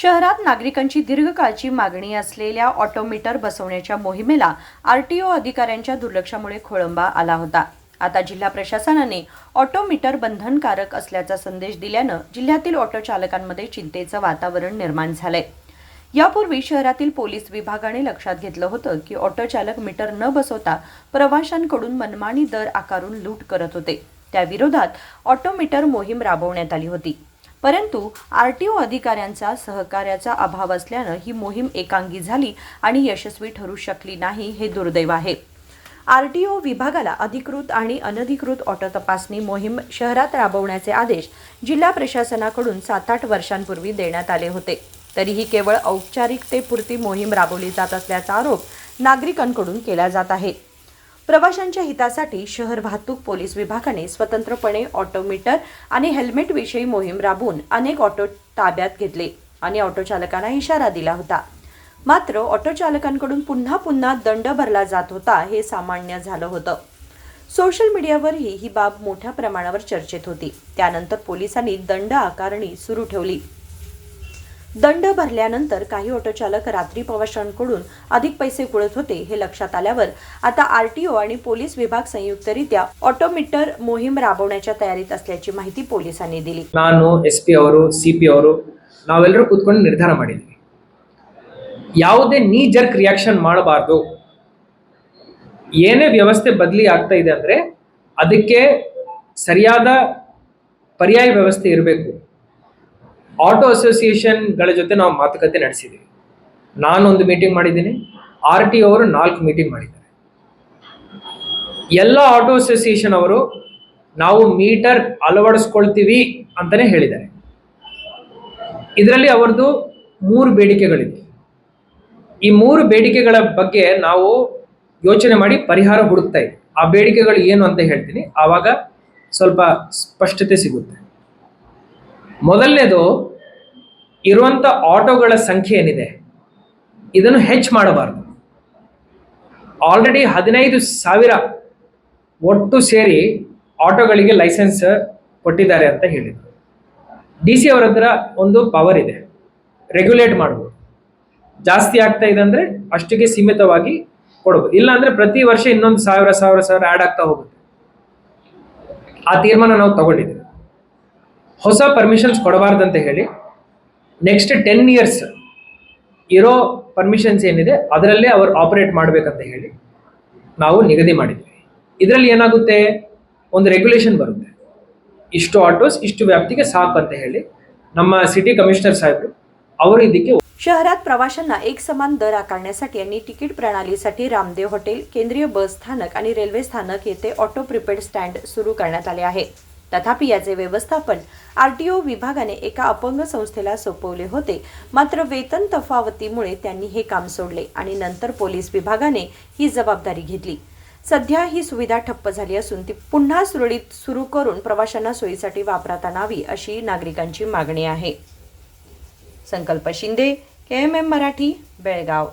शहरात नागरिकांची दीर्घकाळची मागणी असलेल्या ऑटोमीटर बसवण्याच्या मोहिमेला आरटीओ अधिकाऱ्यांच्या दुर्लक्षामुळे खोळंबा आला होता. आता जिल्हा प्रशासनाने ऑटोमीटर बंधनकारक असल्याचा संदेश दिल्यानं जिल्ह्यातील ऑटो चालकांमध्ये चिंतेचं वातावरण निर्माण झालंय. यापूर्वी शहरातील पोलीस विभागाने लक्षात घेतलं होतं की ऑटो चालक मीटर न बसवता प्रवाशांकडून मनमानी दर आकारून लूट करत होते. त्याविरोधात ऑटोमीटर मोहीम राबवण्यात आली होती. परंतु आर टी ओ अधिकाऱ्यांचा सहकार्याचा अभाव असल्यानं ही मोहीम एकांगी झाली आणि यशस्वी ठरू शकली नाही हे दुर्दैव आहे. आर टी ओ विभागाला अधिकृत आणि अनधिकृत ऑटो तपासणी मोहीम शहरात राबवण्याचे आदेश जिल्हा प्रशासनाकडून सात आठ वर्षांपूर्वी देण्यात आले होते. तरीही केवळ औपचारिकतेपुरती मोहीम राबवली जात असल्याचा आरोप नागरिकांकडून केला जात आहे. प्रवाशांच्या हितासाठी शहर वाहतूक पोलीस विभागाने स्वतंत्रपणे ऑटोमीटर आणि हेल्मेट विषयी मोहीम राबवून अनेक ऑटो ताब्यात घेतले आणि ऑटो चालकांना इशारा दिला होता. मात्र ऑटो चालकांकडून पुन्हा पुन्हा दंड भरला जात होता हे सामान्य झालं होतं. सोशल मीडियावरही ही बाब मोठ्या प्रमाणावर चर्चेत होती. त्यानंतर पोलिसांनी दंड आकारणी सुरू ठेवली. दंड भरल्यानंतर काही ऑटो चालक रात्री प्रवाशांकडून अधिक पैसे कुळत होते हे लक्षात आल्यावर आता आरटीओ आणि पोलीस विभाग संयुक्तरित्या ऑटोमीटर मोहीम राबवण्याच्या तयारीत असल्याची माहिती पोलिसांनी दिली ನಾನು ಎಸ್ ಪಿ ಅವರು ಸಿ ಪಿ ಅವರು ನಾವೆಲ್ಲರೂ ಕೂತ್ಕೊಂಡು ನಿರ್ಧಾರ ಮಾಡಿದ್ವಿ ಯಾವುದೇ ನೀ ಜರ್ಕ್ ರಿಯಾಕ್ಷನ್ ಮಾಡಬಾರ್ದು ಏನೇ ವ್ಯವಸ್ಥೆ ಬದಲಿ ಆಗ್ತಾ ಇದೆ ಅಂದ್ರೆ ಅದಕ್ಕೆ ಸರಿಯಾದ ಪರ್ಯಾಯ ವ್ಯವಸ್ಥೆ ಇರಬೇಕು ಆಟೋ ಅಸೋಸಿಯೇಷನ್ಗಳ ಜೊತೆ ನಾವು ಮಾತುಕತೆ ನಡೆಸಿದ್ದೀವಿ ನಾನೊಂದು ಮೀಟಿಂಗ್ ಮಾಡಿದ್ದೀನಿ. ಆರ್ ಟಿ ಅವರು ನಾಲ್ಕು ಮೀಟಿಂಗ್ ಮಾಡಿದ್ದಾರೆ. ಎಲ್ಲ ಆಟೋ ಅಸೋಸಿಯೇಷನ್ ಅವರು ನಾವು ಮೀಟರ್ ಅಳವಡಿಸ್ಕೊಳ್ತೀವಿ ಅಂತಾನೆ ಹೇಳಿದ್ದಾರೆ. ಇದರಲ್ಲಿ ಅವರದು ಮೂರು ಬೇಡಿಕೆಗಳಿದೆ. ಈ ಮೂರು ಬೇಡಿಕೆಗಳ ಬಗ್ಗೆ ನಾವು ಯೋಚನೆ ಮಾಡಿ ಪರಿಹಾರ ಹುಡುಕ್ತಾ ಇದ್ದೀವಿ. ಆ ಬೇಡಿಕೆಗಳು ಏನು ಅಂತ ಹೇಳ್ತೀನಿ. ಆವಾಗ ಸ್ವಲ್ಪ ಸ್ಪಷ್ಟತೆ ಸಿಗುತ್ತೆ. ಮೊದಲನೇದು ಇರುವಂಥ ಆಟೋಗಳ ಸಂಖ್ಯೆ ಏನಿದೆ? ಇದನ್ನು ಹೆಚ್ಚು ಮಾಡಬಾರ್ದು. ಆಲ್ರೆಡಿ ಹದಿನೈದು ಸಾವಿರ ಒಟ್ಟು ಸೇರಿ ಆಟೋಗಳಿಗೆ ಲೈಸೆನ್ಸ್ ಕೊಟ್ಟಿದ್ದಾರೆ ಅಂತ ಹೇಳಿದರು. ಡಿ ಸಿ ಅವರ ಹತ್ರ ಒಂದು ಪವರ್ ಇದೆ. ರೆಗ್ಯುಲೇಟ್ ಮಾಡ್ಬೋದು. ಜಾಸ್ತಿ ಆಗ್ತಾ ಇದೆ ಅಂದರೆ ಅಷ್ಟಿಗೆ ಸೀಮಿತವಾಗಿ ಕೊಡ್ಬೋದು. ಇಲ್ಲಾಂದರೆ ಪ್ರತಿ ವರ್ಷ ಇನ್ನೊಂದು ಸಾವಿರ ಸಾವಿರ ಸಾವಿರ ಆ್ಯಡ್ ಆಗ್ತಾ ಹೋಗುತ್ತೆ. ಆ ತೀರ್ಮಾನ ನಾವು ತಗೊಂಡಿದ್ದೀವಿ. ಹೊಸ ಪರ್ಮಿಷನ್ಸ್ ಕೊಡಬಾರ್ದಂತ ಹೇಳಿ ನೆಕ್ಸ್ಟ್ ಟೆನ್ ಇಯರ್ಸ್ ಇರೋ ಪರ್ಮಿಷನ್ಸ್ ಏನಿದೆ ಅದರಲ್ಲೇ ಅವರು ಆಪರೇಟ್ ಮಾಡಬೇಕಂತ ಹೇಳಿ ನಾವು ನಿಗದಿ ಮಾಡಿದ್ವಿ ಇದರಲ್ಲಿ ಏನಾಗುತ್ತೆ ಒಂದು ರೆಗ್ಯುಲೇಷನ್ ಬರುತ್ತೆ ಇಷ್ಟು ಆಟೋಸ್ ಇಷ್ಟು ವ್ಯಾಪ್ತಿಗೆ ಸಾಕು ಅಂತ ಹೇಳಿ ನಮ್ಮ ಸಿಟಿ ಕಮಿಷನರ್ ಸಾಹೇಬರು ಅವರು ಇದಕ್ಕೆ शहरात प्रवाशांना एक समान दर आकारण्यासाठी आणि तिकीट प्रणालीसाठी रामदेव हॉटेल केंद्रीय बस स्थानक आणि रेल्वे स्थानक येथे ऑटो प्रिपेड स्टँड सुरू करण्यात आले आहे तथापि याचे व्यवस्थापन आरटीओ विभागाने एका अपंग संस्थेला सोपवले होते. मात्र वेतन तफावतीमुळे त्यांनी हे काम सोडले आणि नंतर पोलीस विभागाने ही जबाबदारी घेतली. सध्या ही सुविधा ठप्प झाली असून ती पुन्हा सुरळीत सुरू करून प्रवाशांना सोयीसाठी वापरात आणावी अशी नागरिकांची मागणी आहे. Sankalp Shinde K M M Marathi Belgaum.